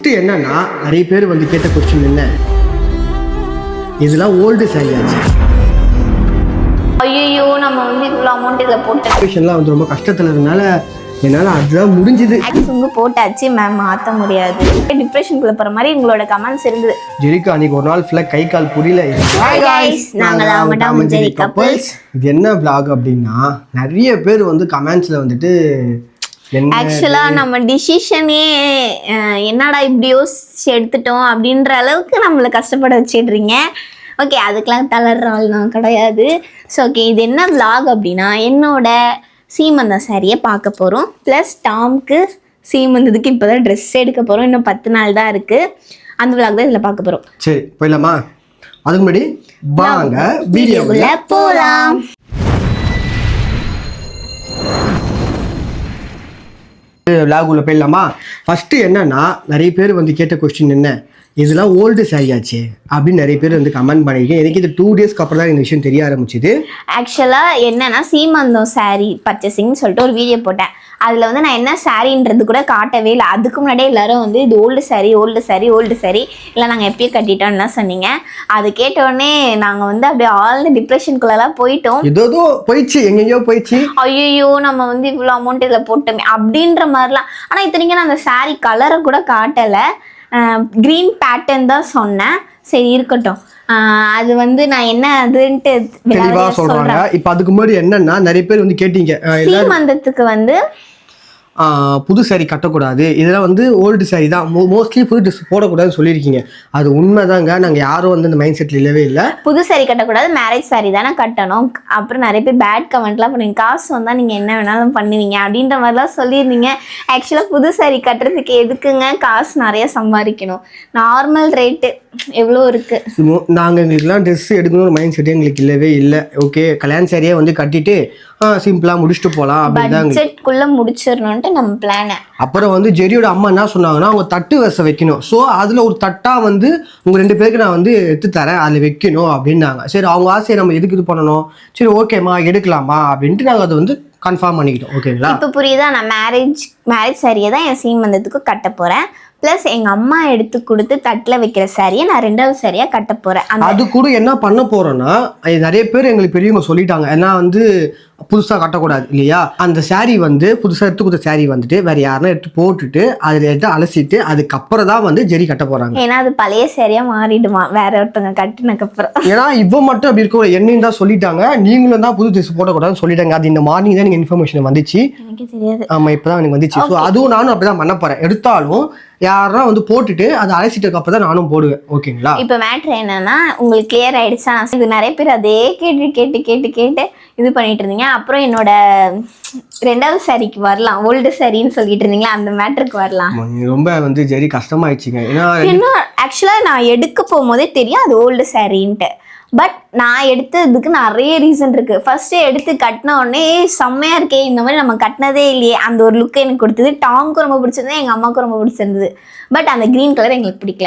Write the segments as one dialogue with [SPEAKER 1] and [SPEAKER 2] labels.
[SPEAKER 1] First என்னன்னா நிறைய பேர் வந்து கேட்ட கொஸ்டின் என்ன? இதெல்லாம் ஓல்டு சாரியாச்சு
[SPEAKER 2] ஐயோ நம்ம வந்து இவ்வளோ அமௌண்ட் இதில் போட்டு
[SPEAKER 1] சுச்சுவேஷன்லாம் வந்து ரொம்ப கஷ்டத்தில் இருந்தனால என்னால் அதுதான் முடிஞ்சுது.
[SPEAKER 2] மேக்ஸிமம் போட்டாச்சு மேம் மாற்ற முடியாது. டிப்ரெஷனுக்குள்ள போகிற மாதிரி உங்களோட கமெண்ட்ஸ் இருந்தது.
[SPEAKER 1] ஜெரிக்கா அன்னைக்கு ஒரு நாள் ஃபுல்லாக கை கால் புரியல.
[SPEAKER 2] Hi guys, நாங்க தான் Tom and Jerry couples.
[SPEAKER 1] இது என்ன vlog அப்படின்னா நிறைய பேர் வந்து கமெண்ட்ஸில் வந்துட்டு என்ன
[SPEAKER 2] ஆக்சுவலாக நம்ம டிசிஷனே என்னடா இப்படி யோசிச்சு எடுத்துட்டோம் அப்படின்ற அளவுக்கு நம்மளை கஷ்டப்பட வச்சிடுறீங்க. ஓகே அதுக்கெலாம் தளர்ற ஆள் நான் கிடையாது. ஸோ ஓகே இது என்ன vlog அப்படின்னா என்னோட சீமந்தம் சாரியை பார்க்க போகிறோம் ப்ளஸ் டாம்க்கு சீமந்தத்துக்கு இப்போ தான் ட்ரெஸ் எடுக்க போகிறோம் இன்னும் பத்து நாள் தான் இருக்குது அந்த vlog தான் இதில் பார்க்க போகிறோம்
[SPEAKER 1] சரி போயிடலாமா? அதுக்கு முன்னாடி வாங்க வீடியோக்குள்ள
[SPEAKER 2] போகலாம்
[SPEAKER 1] vlog போயிடலாமா? ஃபஸ்ட்டு என்னன்னா நிறைய பேர் வந்து கேட்ட கொஸ்டின் என்ன? இதெல்லாம் ஓல்டு சாரியாச்சு அப்படின்னு நிறைய பேர் வந்து கமெண்ட் பண்ணியிருக்கேன். எனக்கு இது டூ டேஸ்க்கு அப்புறம் தான் இந்த விஷயம் தெரிய ஆரம்பிச்சுது.
[SPEAKER 2] ஆக்சுவலாக என்னன்னா சீமந்தம் saree பர்ச்சேசிங்னு சொல்லிட்டு ஒரு வீடியோ போட்டேன். அதில் வந்து நான் என்ன சாரின்றது கூட காட்டவே இல்லை. அதுக்கு முன்னாடியே எல்லாரும் வந்து இது old saree old saree old saree. இல்லை நாங்கள் எப்பயோ கட்டிட்டோம்லாம் சொன்னீங்க. அது கேட்ட உடனே நாங்கள் வந்து அப்படியே ஆழ்ந்த டிப்ரெஷனுக்குள்ளெல்லாம் போயிட்டோம்.
[SPEAKER 1] ஏதோ போயிடுச்சு. எங்கெங்கேயோ போயிடுச்சு.
[SPEAKER 2] ஐயோ நம்ம வந்து இவ்வளோ அமௌண்ட் இதில் போட்டோமே அப்படின்ற மாதிரிலாம். ஆனால் இத்தனைக்கும் நான் அந்த saree கலரை கூட காட்டலை. க்ரீன் பேட்டர்ன் தான் சொன்னேன். சரி இருக்கட்டும். ஆஹ் அது வந்து நான் என்ன அதுன்ட்டு
[SPEAKER 1] தெளிவா
[SPEAKER 2] விலாவரியா
[SPEAKER 1] சொல்றாங்க இப்போ அதுக்கு முன்னாடி என்னன்னா நிறைய பேர் வந்து கேட்டீங்க.
[SPEAKER 2] சீமந்தத்துக்கு வந்து
[SPEAKER 1] புது saree கட்டக்கூடாது. இதெல்லாம் வந்து ஓல்டு saree தான். மோஸ்ட்லி புது ட்ரெஸ் போடக்கூடாதுன்னு சொல்லியிருக்கீங்க. அது உண்மைதாங்க. நாங்கள் யாரும் வந்து இந்த மைண்ட் செட்டில் இல்லவே இல்லை.
[SPEAKER 2] புது saree கட்டக்கூடாது மேரேஜ் saree தானே கட்டணும். அப்புறம் நிறைய பேர் பேட் கமெண்ட்லாம் பண்ணுவீங்க. காசு வந்தால் நீங்கள் என்ன வேணாலும் பண்ணுவீங்க அப்படின்ற மாதிரிலாம் சொல்லியிருந்தீங்க. ஆக்சுவலாக புது saree கட்டுறதுக்கு எதுக்குங்க? காசு நிறைய சம்பாதிக்கணும். நார்மல் ரேட்டு எவ்வளோ இருக்குது
[SPEAKER 1] நாங்கள் எங்களுக்குலாம் ட்ரெஸ் எடுக்கணும்னு மைண்ட் செட்டே எங்களுக்கு இல்லவே இல்லை. ஓகே கல்யாண சாரியே வந்து கட்டிட்டு சிம்பிளாக முடிச்சுட்டு போகலாம்
[SPEAKER 2] பட்ஜெட்குள்ளே முடிச்சிடணுன்ட்டு நம்ம பிளானை
[SPEAKER 1] அப்புறம் வந்து ஜெரியோட அம்மா என்ன சொன்னாங்கன்னா அவங்க தட்டு வசை வைக்கணும். ஸோ அதில் ஒரு தட்டாக வந்து உங்கள் ரெண்டு பேருக்கு நான் வந்து எடுத்து தரேன். அதில் வைக்கணும் அப்படின்னாங்க. சரி அவங்க ஆசையை நம்ம எதுக்கு இது பண்ணணும்? சரி ஓகேம்மா எடுக்கலாமா அப்படின்ட்டு நாங்கள் அதை வந்து கன்ஃபார்ம் பண்ணிக்கிட்டோம். ஓகேங்களா
[SPEAKER 2] இப்போ புரியுதா? நான் மேரேஜ் மேரேஜ் சாரியை தான் என் சீமந்தத்துக்கு கட்ட போகிறேன் ப்ளஸ் எங்கள் அம்மா எடுத்து கொடுத்து தட்டில் வைக்கிற சாரியை நான் ரெண்டாவது சாரியாக கட்ட போகிறேன்
[SPEAKER 1] அது கூட என்ன பண்ண அது நிறைய பேர் எங்களுக்கு பெரியவங்க சொல்லிட்டாங்க. ஏன்னா வந்து புதுசாக கட்டக்கூடாது இல்லையா? அந்த saree வந்து புதுசாக எடுத்து கொடுத்த saree வந்துட்டு வேற யாருன்னா எடுத்து போட்டுட்டு அதில் எடுத்து அலசிட்டு அதுக்கப்புறம் தான் வந்து ஜெரி கட்ட போறாங்க.
[SPEAKER 2] ஏன்னா அது பழைய சாரியாக மாறிடுமா? வேற ஒருத்தவங்க கட்டினக்கப்புறம்
[SPEAKER 1] ஏன்னா இவ மட்டும் அப்படி இருக்க என்னையும் தான் சொல்லிட்டாங்க. நீங்களும் தான் புது ட்ரெஸ் போடக்கூடாதுன்னு சொல்லிட்டாங்க. அது இந்த மார்னிங் தான் எனக்கு இன்ஃபர்மேஷன் வந்துச்சு.
[SPEAKER 2] எனக்கு தெரியாது.
[SPEAKER 1] ஆமா இப்பதான் எனக்கு வந்துச்சு. ஸோ அதுவும் நானும் அப்படிதான் பண்ண போறேன். எடுத்தாலும் யாரா வந்து போட்டுட்டு அதை அலசிட்டதுக்கு அப்புறம் தான் நானும் போடுவேன். ஓகேங்களா
[SPEAKER 2] இப்போ மேட்ரு என்னன்னா உங்களுக்கு கிளியர் ஆயிடுச்சா? இது நிறைய பேர் அதே கேட்டு கேட்டு கேட்டு கேட்டு இது பண்ணிட்டு இருந்தீங்க. அப்புறம் என்னோட ரெண்டாவது சாரிக்கு வரலாம். ஓல்டு சாரின்னு சொல்லிட்டு இருந்தீங்களா? அந்த மேட்ருக்கு வரலாம்.
[SPEAKER 1] ரொம்ப வந்து ஜெரி கஷ்டமாயிடுச்சுங்க. ஏன்னா
[SPEAKER 2] என்ன? ஆக்சுவலாக நான் எடுக்க போகும்போதே தெரியும் அது ஓல்டு சாரின்ட்டு பட் நான் எடுத்ததுக்கு நிறைய ரீசன் இருக்கு. ஃபர்ஸ்ட் எடுத்து கட்டின உடனே "ஏய், செம்மையா இருக்கே இந்த மாதிரி நம்ம கட்டினதே இல்லையே அந்த ஒரு லுக் எனக்கு கொடுத்தது. டாங்க்கும் ரொம்ப பிடிச்சிருந்தது எங்க அம்மாவுக்கும் ரொம்ப பிடிச்சிருந்தது. பட் அந்த கிரீன் கலர் எங்களுக்கு பிடிக்கல.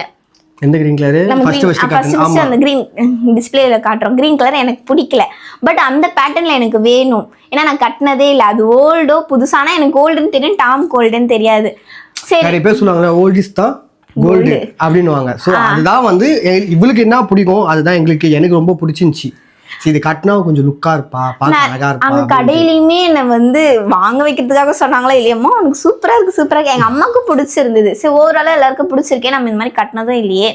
[SPEAKER 1] எந்த கிரீன் கலரு ஃபர்ஸ்ட் ஃபர்ஸ்ட்
[SPEAKER 2] அந்த கிரீன் டிஸ்பிளேல காட்டுறோம். கிரீன் கலர் எனக்கு பிடிக்கல. பட் அந்த பேட்டர்ன்ல எனக்கு வேணும். ஏன்னா நான் கட்டினதே இல்லை. அது ஓல்டோ புதுசானா எனக்கு ஓல்டுன்னு தெரியும். டாம் கோல்டுன்னு தெரியாது. சரி.
[SPEAKER 1] நிறைய பேர் சொல்லுவாங்க ஓல்டிஸ் தான் கோல்டு அப்படின்னுவாங்க. ஸோ அதுதான் வந்து இவளுக்கு என்ன பிடிக்கும்? அதுதான் எங்களுக்கு எனக்கு ரொம்ப பிடிச்சிருந்துச்சி. சரி இது கட்டினா கொஞ்சம் லுக்கா இருப்பா பார்க்க அழகா இருப்பா
[SPEAKER 2] அங்க கடையிலயுமே என்னை வந்து வாங்க வைக்கிறதுக்காக சொன்னாங்களா இல்லையம்மா உனக்கு சூப்பரா இருக்கு சூப்பரா இருக்கு. எங்க அம்மாவுக்கும் பிடிச்சிருந்தது. சரி ஓவராலா எல்லாருக்கும் பிடிச்சிருக்கே நம்ம இந்த மாதிரி கட்டினதும் இல்லையே.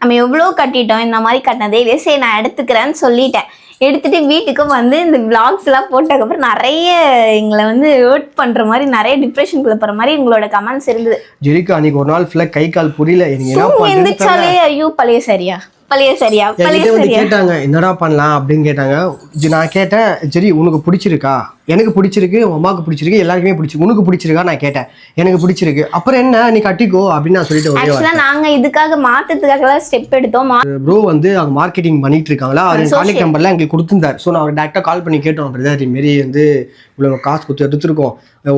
[SPEAKER 2] நம்ம எவ்வளோ கட்டிட்டோம் இந்த மாதிரி கட்டினதே இல்லையே. சரி நான் எடுத்துக்கிறேன்னு சொல்லிட்டேன். எடுத்துட்டு வீட்டுக்கு வந்து இந்த vlogs எல்லாம் போட்டதுக்கப்புறம் நிறைய எங்களை வந்து ஹர்ட் பண்ற மாதிரி நிறைய டிப்ரெஷனுக்குள்ள போற மாதிரி உங்களோட கமெண்ட்ஸ் இருந்தது.
[SPEAKER 1] ஜெரிக்கு அன்னைக்கு ஒரு நாள் ஃபுல்லாக கை கால் புரியல.
[SPEAKER 2] எந்திரிச்சாலே ஐயோ பழைய சரியா? பழைய சரியா? பழைய
[SPEAKER 1] என்கிட்ட வந்து
[SPEAKER 2] சரியா?
[SPEAKER 1] கேட்டாங்க என்னடா பண்ணலாம்? அப்படின்னு கேட்டாங்க. நான் கேட்டேன் சரி உனக்கு பிடிச்சிருக்கா? எனக்கு பிடிச்சிருக்கு உன் அம்மாவுக்கு பிடிச்சிருக்கு எல்லாருக்குமே பிடிச்சிருக்கு. உனக்கு பிடிச்சிருக்கா? நான் கேட்டேன். எனக்கு பிடிச்சிருக்கு. அப்புறம் என்ன? நீ கட்டிக்கோ அப்படின்னு நான் சொல்லிட்டு
[SPEAKER 2] ஆக்சுவலா நாங்க இதுக்காக மாத்தத்துக்காக தான் ஸ்டெப் எடுத்தோம்.
[SPEAKER 1] ப்ரோ வந்து அவங்க மார்க்கெட்டிங் பண்ணிட்டு இருக்காங்களா? அவர். கான்டாக்ட் நம்பர்லாம் எங்களுக்கு கொடுத்துருந்தார். ஸோ நான் அவர் டேரெக்டாக கால் பண்ணி கேட்டோம் பிரதர் இதுமாரி வந்து இவ்வளோ காசு கொடுத்து எடுத்துருக்கோம்.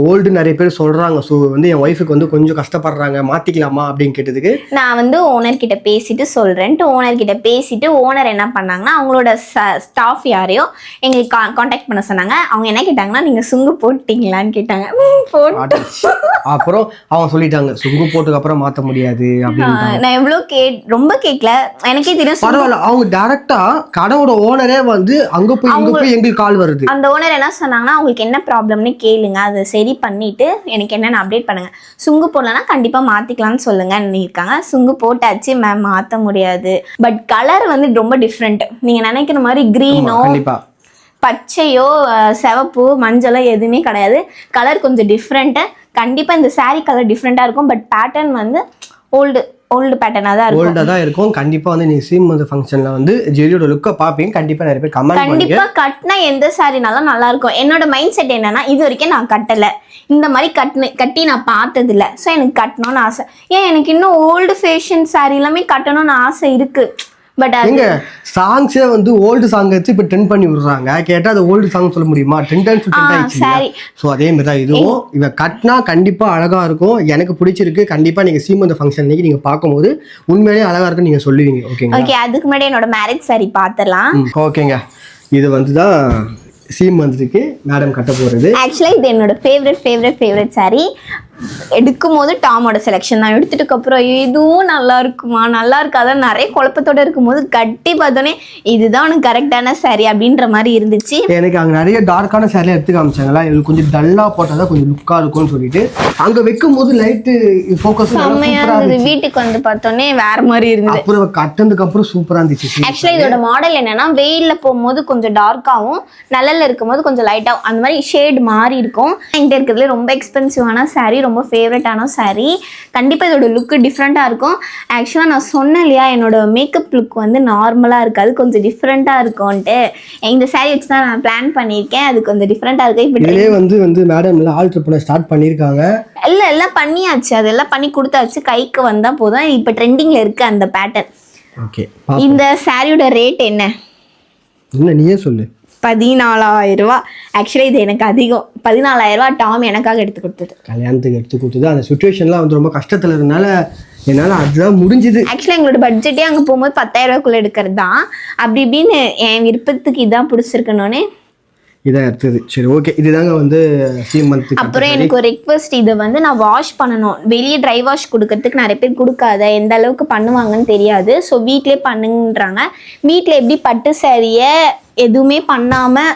[SPEAKER 1] ஓல்டு நிறைய பேர் சொல்கிறாங்க ஸோ வந்து என் ஒய்ஃபுக்கு வந்து கொஞ்சம் கஷ்டப்படுறாங்க. மாற்றிக்கலாமா அப்படின்னு கேட்டதுக்கு
[SPEAKER 2] நான் வந்து ஓனர் கிட்ட பேசிட்டு சொல்றேன்ட்டு ஓனர் கிட்ட கிட்ட பேசிட்டு ஓனர் என்ன பண்ணாங்கன்னா அவங்களோட ஸ்டாஃப் யாரையோ எங்களுக்கு காண்டாக்ட் பண்ண சொன்னாங்க. அவங்க என்ன கேட்டாங்கன்னா நீங்க சுங்கு போட்டீங்களான்னு கேட்டாங்க. போட்டோ போட்டு
[SPEAKER 1] அப்புறம் அவங்க சொல்லிட்டாங்க சுங்கு போட்டுக்கு அப்புறம் மாத்த முடியாது அப்படின்னு
[SPEAKER 2] நான் எவ்வளோ கே ரொம்ப கேட்கல எனக்கே தெரியும்
[SPEAKER 1] பரவாயில்ல அவங்க டைரக்டா கடையோட ஓனரே வந்து அங்க போய் இங்க போய் எங்களுக்கு கால் வருது.
[SPEAKER 2] அந்த ஓனர் என்ன சொன்னாங்கன்னா உங்களுக்கு என்ன ப்ராப்ளம்னு கேளுங்க. அதை சரி பண்ணிட்டு எனக்கு என்னென்னு அப்டேட் பண்ணுங்க. சுங்கு போடலன்னா கண்டிப்பா மாத்திக்கலாம்னு சொல்லுங்கன்னு இருக்காங்க சுங்கு போட்டாச்சு மேம் மாத்த முடியாது. பட் கலர் வந்து ரொம்ப டிஃப்ரெண்ட் நீங்க நினைக்கிற மாதிரி க்ரீனோ
[SPEAKER 1] கண்டிப்பா.
[SPEAKER 2] பச்சையோ சிவப்பு மஞ்சளோ எதுவுமே கிடையாது. கலர் கொஞ்சம் டிஃப்ரெண்ட்டு கண்டிப்பாக இந்த saree கலர் டிஃப்ரெண்ட்டாக இருக்கும். பட் பேட்டர்ன் வந்து ஓல்டு ஓல்டு பேட்டர்னாக தான் இருக்கும்.
[SPEAKER 1] ஓல்டா தான் இருக்கும். கண்டிப்பா வந்து நீங்க சீம் வந்து ஃபங்க்ஷன்ல வந்து ஜெரியோட லுக்கை பாப்பீங்க கண்டிப்பா நிறைய பேர் கமெண்ட் பண்ணுங்க
[SPEAKER 2] கண்டிப்பா கட்டினா எந்த சாரினாலும் நல்லா இருக்கும். என்னோட மைண்ட் செட் என்னன்னா இது வரைக்கும் நான் கட்டல. இந்த மாதிரி கட்டின கட்டி நான் பார்த்தது இல்ல ஸோ எனக்கு கட்டணும்னு ஆசை. ஏன் எனக்கு இன்னும் ஓல்டு ஃபேஷன் சாரி எல்லாமே கட்டணும்னு ஆசை இருக்கு. பட்
[SPEAKER 1] எங்க? சாங்ஸே வந்து ஓல்டு சாங் வச்சு இப்ப ட்ரெண்ட் பண்ணி விடுறாங்க. கேட்டா அது ஓல்டு சாங் சொல்ல முடியுமா? ட்ரெண்ட் டைம்ஸ் ட்ரெண்ட் ஆயிடுச்சு. ஸோ அதே மாதிரி தான் இதுவும் இவ கட்டினா கண்டிப்பா அழகா இருக்கும். எனக்கு பிடிச்சிருக்கு. கண்டிப்பா நீங்க சீமந்த ஃபங்க்ஷன் அன்னைக்கு நீங்க பார்க்கும்போது உண்மையிலேயே அழகா இருக்குன்னு நீங்க சொல்லுவீங்க. ஓகேங்களா
[SPEAKER 2] ஓகே அதுக்கு முன்னாடி என்னோட மேரேஜ் சாரி பார்த்துடலாம்.
[SPEAKER 1] ம், ஓகேங்க இது வந்து தான் சீமந்தத்துக்கு மேடம் கட்ட போறது.
[SPEAKER 2] ஆக்சுவலாக இது என்னோட ஃபேவரட் ஃபேவரட் ஃபேவரட் saree. எடுக்கும் போது டாமோட செலெக்ஷன் தான். எடுத்துட்டு அப்புறம் இதுவும் நல்லா இருக்குமா? நல்லா இருக்காதா? நிறைய குழப்பத்தோட இருக்கும்போது கட்டி பார்த்தோன்னே இதுதான் உனக்கு கரெக்டான saree அப்படின்ற மாதிரி இருந்துச்சு.
[SPEAKER 1] எனக்கு அங்க நிறைய டார்க்கான சேரீ எடுத்து காமிச்சாங்களா? இது கொஞ்சம் டல்லா போட்டால் தான் கொஞ்சம் லுக்கா இருக்கும்னு சொல்லிட்டு. அங்க வைக்கும் போது லைட்டு ஃபோக்கஸ்
[SPEAKER 2] செம்மையா இருந்தது. வீட்டுக்கு வந்து பார்த்தோன்னே வேற மாதிரி இருந்தது.
[SPEAKER 1] அப்புறம் கட்டினதுக்கு அப்புறம் சூப்பரா இருந்துச்சு.
[SPEAKER 2] ஆக்சுவலாக இதோட மாடல் என்னன்னா வெயில்ல போகும்போது கொஞ்சம் டார்க்காகவும் நிழல்ல இருக்கும்போது கொஞ்சம் லைட்டாகவும் அந்த மாதிரி ஷேட் மாறி இருக்கும். என்கிட்ட இருக்கிறதுல ரொம்ப எக்ஸ்பென்சிவான saree ரொம்ப ஃபேவரட்டான saree. கண்டிப்பாக இதோட லுக்கு டிஃப்ரெண்ட்டாக இருக்கும். ஆக்சுவலாக நான் சொன்னேன் இல்லையா என்னோட மேக்கப் லுக் வந்து நார்மலாக இருக்காது கொஞ்சம் டிஃப்ரெண்ட்டாக இருக்கும்ன்ட்டு. இந்த saree வச்சு தான் நான் பிளான் பண்ணியிருக்கேன். அது கொஞ்சம் டிஃப்ரெண்ட்டாக இருக்கு. இப்போ
[SPEAKER 1] இதுலயே வந்து வந்து மேடம் எல்லாம் ஆல்ட்ரு பண்ண ஸ்டார்ட் பண்ணியிருக்காங்க.
[SPEAKER 2] எல்லாம் எல்லாம் பண்ணியாச்சு. அதெல்லாம் பண்ணி கொடுத்தாச்சு. கைக்கு வந்தால் போதும். இப்போ ட்ரெண்டிங்கில் இருக்கு அந்த பேட்டர்ன்
[SPEAKER 1] ஓகே
[SPEAKER 2] இந்த சாரியோட ரேட் என்ன?
[SPEAKER 1] என்ன நீயே சொல்லு.
[SPEAKER 2] பதினாலாயிரம் ரூபா. ஆக்சுவலி இது எனக்கு அதிகம். பதினாலாயிரம் ரூபா டாம் எனக்காக எடுத்து கொடுத்தது.
[SPEAKER 1] கல்யாணத்துக்கு எடுத்து கொடுத்தது. அந்த சுச்சுவேஷன்லாம் வந்து ரொம்ப கஷ்டத்துல இருந்தனால என்னால அதுதான் முடிஞ்சுது.
[SPEAKER 2] ஆக்சுவலாக எங்களோட பட்ஜெட்டே அங்கே போகும்போது பத்தாயிரம் ரூபாய்க்குள்ள எடுக்கிறது தான் அப்படி இப்படின்னு என் விருப்பத்துக்கு இதான் பிடிச்சிருக்கணும்னு.
[SPEAKER 1] இதான் எடுத்தது. சரி ஓகே இதுதாங்க வந்து சீமந்த்
[SPEAKER 2] அப்புறம் எனக்கு ஒரு ரெக்வஸ்ட் இதை வந்து நான் வாஷ் பண்ணணும். வெளியே ட்ரை வாஷ் கொடுக்கறதுக்கு நிறைய பேர் கொடுக்காத எந்த அளவுக்கு பண்ணுவாங்கன்னு தெரியாது. ஸோ வீட்டிலே பண்ணுங்கன்றாங்க. வீட்டில் எப்படி பட்டு சாரியை எதுவுமே பண்ணாமல்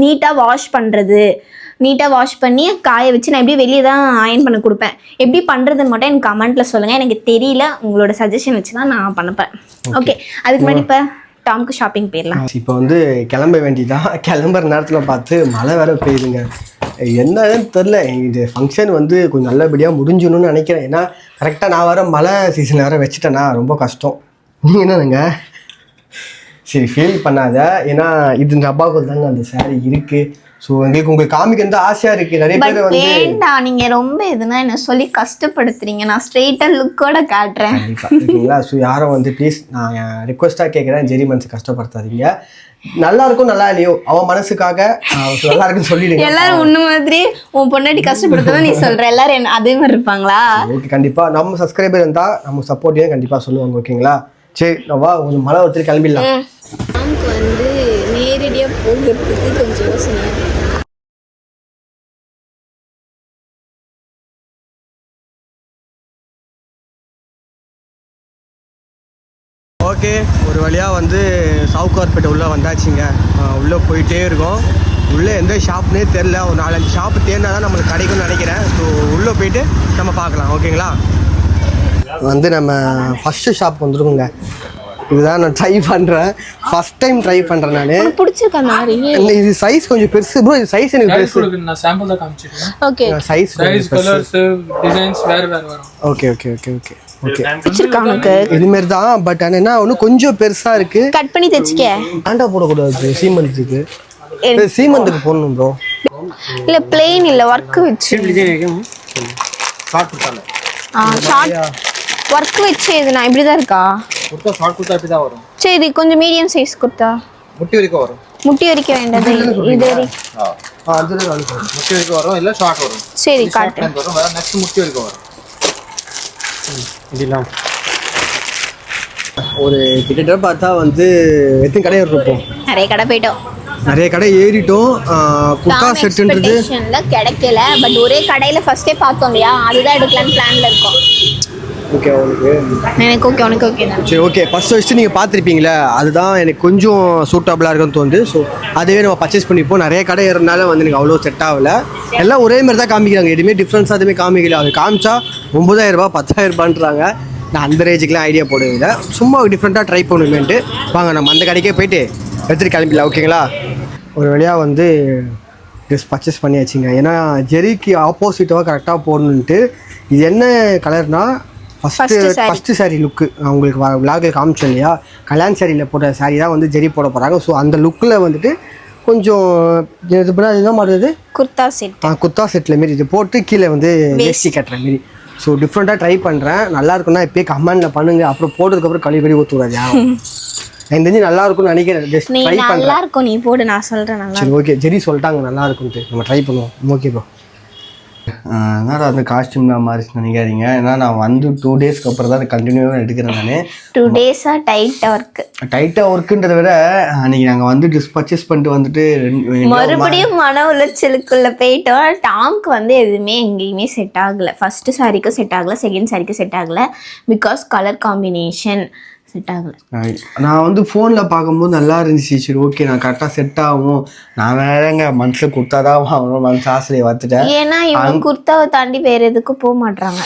[SPEAKER 2] நீட்டாக வாஷ் பண்ணுறது நீட்டாக வாஷ் பண்ணி காய வச்சு நான் எப்படி வெளியே தான் அயன் பண்ண கொடுப்பேன். எப்படி பண்ணுறதுன்னு மட்டும் எனக்கு கமெண்ட்டில் சொல்லுங்கள் எனக்கு தெரியல. உங்களோட சஜஷன் வச்சு தான் நான் பண்ணப்பேன். ஓகே அதுக்கு முன்னாடி இப்போ டாம்க்கு ஷாப்பிங் போயிடலாம்.
[SPEAKER 1] இப்போ வந்து கிளம்ப வேண்டியதான் கிளம்புற நேரத்தில் பார்த்து மழை வேற பெய்யுதுங்க. என்னன்னு தெரில இந்த ஃபங்க்ஷன் வந்து கொஞ்சம் நல்லபடியாக முடிஞ்சிடணும்னு நினைக்கிறேன். ஏன்னா கரெக்டாக நான் வர மழை சீசன் வேற வச்சுட்டேன்னா ரொம்ப கஷ்டம். நீங்கள் என்னங்க? சரி ஃபீல் பண்ணாத. ஏன்னா இது டப்பாக்குள் தாங்க அந்த saree இருக்கு. ஸோ எங்களுக்கு உங்களுக்கு காமிக்க வந்து ஆசையாக இருக்குது நிறைய பேர் வந்து
[SPEAKER 2] வேண்டாம் நீங்க ரொம்ப எதுனா என்ன சொல்லி கஷ்டப்படுத்துறீங்க. நான் ஸ்ட்ரெயிட்டா லுக்கோட காட்டுறேன்.
[SPEAKER 1] ஓகேங்களா ஸோ யாரும் வந்து ப்ளீஸ் நான் ரிக்வஸ்ட்டாக கேட்குறேன் ஜெரி மனசு கஷ்டப்படுத்தாதீங்க. நல்லா இருக்கும் நல்லா இல்லையோ? அவன் மனசுக்காக நல்லா இருக்குன்னு சொல்லிடுங்க.
[SPEAKER 2] எல்லாரும் உன்ன மாதிரி உன் பொண்டாட்டி கஷ்டப்படுத்ததான் நீ சொல்ற. எல்லாரும் அதே மாதிரி இருப்பாங்களா?
[SPEAKER 1] ஓகே கண்டிப்பாக நம்ம சப்ஸ்கிரைபர் இருந்தால் நம்ம சப்போர்ட்டையும் கண்டிப்பாக சொல்லுவாங்க ஓகேங்களா சரி வா கொஞ்சம் மழை ஒருத்தர் கிளம்பிடலாம்.
[SPEAKER 2] நமக்கு வந்து நேரடியா போகிறதுக்கு கொஞ்சம் யோசனை.
[SPEAKER 1] ஓகே ஒரு வழியாக வந்து சவுகார்பேட்டை உள்ளே வந்தாச்சுங்க. உள்ளே போயிட்டே இருக்கோம். உள்ளே எந்த ஷாப்னே தெரில ஒரு நாலஞ்சு ஷாப்பு தேடினா தான் நம்மளுக்கு கிடைக்கும்னு நினைக்கிறேன். ஸோ உள்ளே போயிட்டு நம்ம பார்க்கலாம். ஓகேங்களா? வந்து நம்ம ஃபஸ்ட்டு ஷாப் வந்துருக்குங்க. இதுதான் நான் ட்ரை பண்ணுறேன் ஃபஸ்ட் டைம் ட்ரை பண்ணுறேன் நான்.
[SPEAKER 2] உனக்கு பிடிச்சிருக்க அந்த மாதிரி?
[SPEAKER 1] இது சைஸ் கொஞ்சம் பெருசு. ப்ரோ இது சைஸ் எனக்கு பெருசு.
[SPEAKER 3] நான் சாம்பிள் தான் காமிச்சிருக்கேன்.
[SPEAKER 2] Okay
[SPEAKER 1] size
[SPEAKER 3] size colours designs வேற வேற வரும்.
[SPEAKER 1] Okay okay okay okay okay
[SPEAKER 2] பிடிச்சிருக்கா உனக்கு?
[SPEAKER 1] இதுமாரி தான் பட் ஆனால் என்ன ஒன்றும் கொஞ்சம் பெருசாக இருக்குது
[SPEAKER 2] கட் பண்ணி தைச்சிக்க.
[SPEAKER 1] ஆண்டா போடக்கூடாது சீமந்தத்துக்கு சீமந்துக்கு போடணும் ப்ரோ
[SPEAKER 2] இல்ல பிளெயின் இல்ல ஒர்க் வச்சு. ஷார்ட் ஒர்க் வச்சு இது நான் இப்படிதான் இருக்கா?
[SPEAKER 4] குர்த்தா ஷார்ட் குர்த்தா இப்படி தான் வரும்.
[SPEAKER 2] சரி இது கொஞ்சம் மீடியம் சைஸ் கொடுத்தா
[SPEAKER 4] முட்டி வரைக்கும் வரும்.
[SPEAKER 2] முட்டி வரைக்கும் வேண்டது இது
[SPEAKER 4] முட்டி வரைக்கும் வரும். இல்லை ஷார்ட் வரும்.
[SPEAKER 2] சரி
[SPEAKER 4] ஷார்ட்
[SPEAKER 2] காட்டு.
[SPEAKER 4] வரும். வேற நெக்ஸ்ட் முட்டி வரைக்கும் வரும்.
[SPEAKER 1] இதெல்லாம் ஒரு கிட்டத்தட்ட பார்த்தா வந்து எத்தனை கடை இருப்போம்
[SPEAKER 2] நிறைய கடை போயிட்டோம்.
[SPEAKER 1] நிறைய கடை ஏறிட்டோம். குர்தா செட்டுன்றது
[SPEAKER 2] கிடைக்கல. பட் ஒரே கடையில ஃபர்ஸ்டே பார்த்தோம் இல்லையா? அதுதான் எடுக்கலாம்னு பிளான்ல இருக்கோம்.
[SPEAKER 1] ஓகே உங்களுக்கு
[SPEAKER 2] எனக்கு ஓகே உனக்கு ஓகே தான்.
[SPEAKER 1] சரி ஓகே ஃபஸ்ட் ஃபஸ்ட்டு நீங்கள் பார்த்துருப்பீங்களே? அதுதான் எனக்கு கொஞ்சம் சூட்டபுளாக இருக்குன்னு தோணுது. ஸோ அதுவே நம்ம பர்ச்சேஸ் பண்ணிப்போம். நிறைய கடை இருந்தாலும் வந்து எனக்கு அவ்வளோ செட் ஆகல. எல்லாம் ஒரே மாதிரி தான் காமிக்கிறாங்க. எதுவுமே டிஃப்ரென்ஸாக எதுவுமே காமிக்கல. அது காமிச்சா ஒம்பதாயிரம் ரூபாய் பத்தாயிரம் ரூபான்றாங்க. நான் அந்த ரேஞ்சுக்குலாம் ஐடியா போடுவதில்ல சும்மா டிஃப்ரெண்ட்டாக ட்ரை பண்ணுவேன்ட்டு வாங்க நம்ம அந்த கடைக்கே போயிட்டு எடுத்துகிட்டு கிளம்பிடலாம் ஓகேங்களா ஒரு வழியாக வந்து ட்ரெஸ் பர்ச்சேஸ் பண்ணியாச்சுங்க. ஏன்னா ஜெரிக்கு ஆப்போசிட்டாக கரெக்டாக போடணுன்ட்டு இது என்ன கலர்னா ஃபஸ்ட்டு. First saree. லுக்கு உங்களுக்கு விளாகில் காமிச்சோம் இல்லையா? கல்யாண் சாரியில் போட்ட saree தான் வந்து ஜெரி போட போகிறாங்க ஸோ அந்த லுக்கில் வந்துட்டு கொஞ்சம் இது பண்ணால் இதுதான் மாறுது
[SPEAKER 2] குர்தா செட்
[SPEAKER 1] ஆ, குர்தா செட்டில் மாரி இது போட்டு கீழே வந்து வேஷ்டி கட்டுற மாரி. ஸோ டிஃப்ரெண்ட்டாக ட்ரை பண்ணுறேன் நல்லா இருக்கும்னா இப்போயே கமெண்டில் பண்ணுங்க. அப்புறம் போட்டதுக்கப்புறம் கழுவி கழுவி ஊற்றுவாது எனக்கு தெரிஞ்சு நல்லா இருக்கும்னு நினைக்கிறேன். ஜஸ்ட் ட்ரை
[SPEAKER 2] நல்லா
[SPEAKER 1] பண்ணுறேன்
[SPEAKER 2] இருக்கும். நீ போடு. நான் நல்லா
[SPEAKER 1] சரி ஓகே ஜெரி சொல்லிட்டாங்க. நல்லா இருக்கும்ட்டு. நம்ம ட்ரை பண்ணுவோம். ஓகே ப்ரோ என்னடா அந்த காஸ்டியூம்லாம் மாறிச்சு நினைக்காதீங்க. ஏன்னா நான் வந்து டூ டேஸ்க்கு அப்புறம் தான் கண்டினியூவாக எடுக்கிறேன் நான்.
[SPEAKER 2] டூ டேஸா டைட் ஒர்க்
[SPEAKER 1] டைட்டாக ஒர்க்குன்றதை விட அன்றைக்கி நாங்கள் வந்து ட்ரெஸ் பர்ச்சேஸ் பண்ணிட்டு வந்துட்டு
[SPEAKER 2] மறுபடியும் மன உளைச்சலுக்குள்ள போயிட்டோம். டாம்க்கு வந்து எதுவுமே எங்கேயுமே செட் ஆகல. ஃபர்ஸ்ட் சாரிக்கும் செட் ஆகல செகண்ட் சாரிக்கும் செட் ஆகல. பிகாஸ் கலர் காம்பினேஷன் செட் ஆகல.
[SPEAKER 1] நான் வந்து ஃபோனில் பார்க்கும்போது நல்லா இருந்துச்சு. சரி ஓகே நான் கரெக்டாக செட் ஆகும். நான் வேறங்க மனசில் கொடுத்தாதான் வாங்கணும் மனசு ஆசையை பார்த்துட்டேன்
[SPEAKER 2] ஏன்னா இவங்க குர்தாவை தாண்டி வேற எதுக்கும் போக மாட்றாங்க.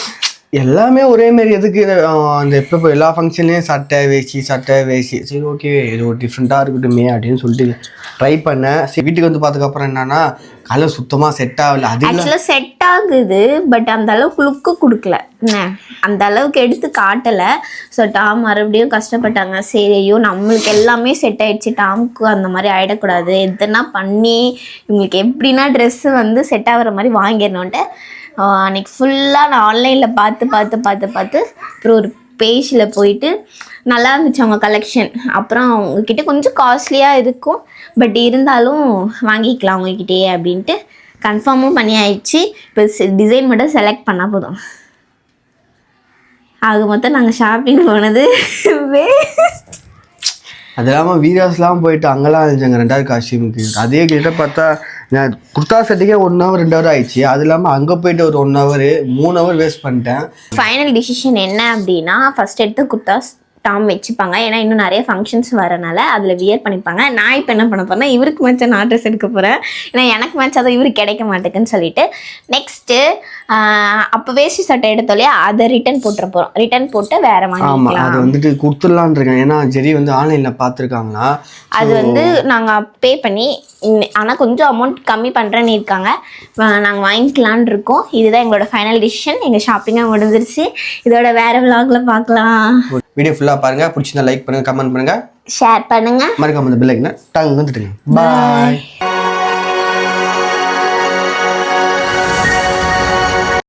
[SPEAKER 1] எல்லாமே ஒரே மாதிரி எதுக்கு? அந்த எப்போ இப்போ எல்லா ஃபங்க்ஷன்லேயும் சட்டை வேஷ்டி சட்டை வேஷ்டி. சரி ஓகே இது ஒரு டிஃப்ரெண்ட்டாக இருக்கட்டுமே அப்படின்னு சொல்லிட்டு ட்ரை பண்ணேன். சரி வீட்டுக்கு வந்து பார்த்ததுக்கப்புறம் என்னன்னா கலர் சுத்தமாக செட் ஆகல. அது
[SPEAKER 2] ஆக்சுவலாக செட் ஆகுது பட் அந்த அளவுக்கு லுக்கு கொடுக்கல. என்ன? அந்த அளவுக்கு எடுத்து காட்டலை. ஸோ டாம் மறுபடியும் கஷ்டப்பட்டாங்க. சரி ஐயோ நம்மளுக்கு எல்லாமே செட் ஆயிடுச்சு. டாமுக்கு அந்த மாதிரி ஆகிடக்கூடாது எதுனா பண்ணி இவங்களுக்கு எப்படின்னா ட்ரெஸ்ஸு வந்து செட் ஆகிற மாதிரி வாங்கிடணுன்ட்டு அன்றைக்கி அன்னைக்கு ஃபுல்லாக நான் ஆன்லைனில் பார்த்து பார்த்து பார்த்து பார்த்து அப்புறம் ஒரு பேஜில் போயிட்டு நல்லா இருந்துச்சு அவங்க கலெக்ஷன் அப்புறம் அவங்கக்கிட்ட கொஞ்சம் காஸ்ட்லியாக இருக்கும். பட் இருந்தாலும் வாங்கிக்கலாம் அவங்கக்கிட்டே அப்படின்ட்டு கன்ஃபார்மும் பண்ணி ஆயிடுச்சு. இப்போ டிசைன் மட்டும் செலக்ட் பண்ணால் போதும். ஆக மொத்தம் நாங்கள் ஷாப்பிங் போனது வேஸ்ட்
[SPEAKER 1] அது இல்லாமல் வீராஸ்லாம் போயிட்டு அங்கெல்லாம் இருந்துச்சாங்க ரெண்டாவது காஸ்டியூமுக்கு அதே கிட்ட பார்த்தா நான் குர்தா செட்டுக்கே ஒன் ஹவர் ரெண்டு ஹவர் ஆயிடுச்சு. அது இல்லாமல் அங்கே போயிட்டு ஒரு ஒன் ஹவர் மூணு ஹவர் வேஸ்ட் பண்ணிட்டேன்.
[SPEAKER 2] ஃபைனல் டிசிஷன் என்ன அப்படின்னா ஃபர்ஸ்ட் எடுத்து குர்தாஸ் டாம் வச்சுப்பாங்க. ஏன்னா இன்னும் நிறைய ஃபங்க்ஷன்ஸ் வரனால அதில் வியர் பண்ணிப்பாங்க. நான் இப்போ என்ன பண்ண போகிறேன் இவருக்கு மேட்சாக நான் ட்ரெஸ் எடுக்க போகிறேன் ஏன்னா எனக்கு மேட்ச் அதை இவருக்கு கிடைக்க மாட்டேங்குன்னு சொல்லிட்டு நெக்ஸ்ட்டு அப்போ வேஷ்டி சட்டை எடுத்தோம் இல்லையா அதை ரிட்டர்ன் போட்டுற போகிறோம் ரிட்டர்ன் போட்டு வேற வாங்கிக்கலாம்.
[SPEAKER 1] அது வந்துட்டு கொடுத்துடலான் இருக்கேன். ஏன்னா ஜெரி வந்து ஆன்லைனில் பார்த்துருக்காங்களா?
[SPEAKER 2] அது வந்து நாங்கள் பே பண்ணி ஆனால் கொஞ்சம் அமௌண்ட் கம்மி பண்ணுறேன்னு இருக்காங்க. நாங்கள் வாங்கிக்கலான் இருக்கோம். இதுதான் எங்களோட ஃபைனல் டிசிஷன் எங்கள் ஷாப்பிங்காக முடிஞ்சிருச்சு. இதோட வேறு விலாகில் பார்க்கலாம்.
[SPEAKER 1] வீடியோ ஃபுல்லாக பாருங்கள் பிடிச்சிருந்தா லைக் பண்ணுங்கள் கமெண்ட் பண்ணுங்கள்
[SPEAKER 2] ஷேர் பண்ணுங்கள்
[SPEAKER 1] மறக்காம அந்த பில்லைக்குன்னா டங்கு வந்துட்டுங்க பாய்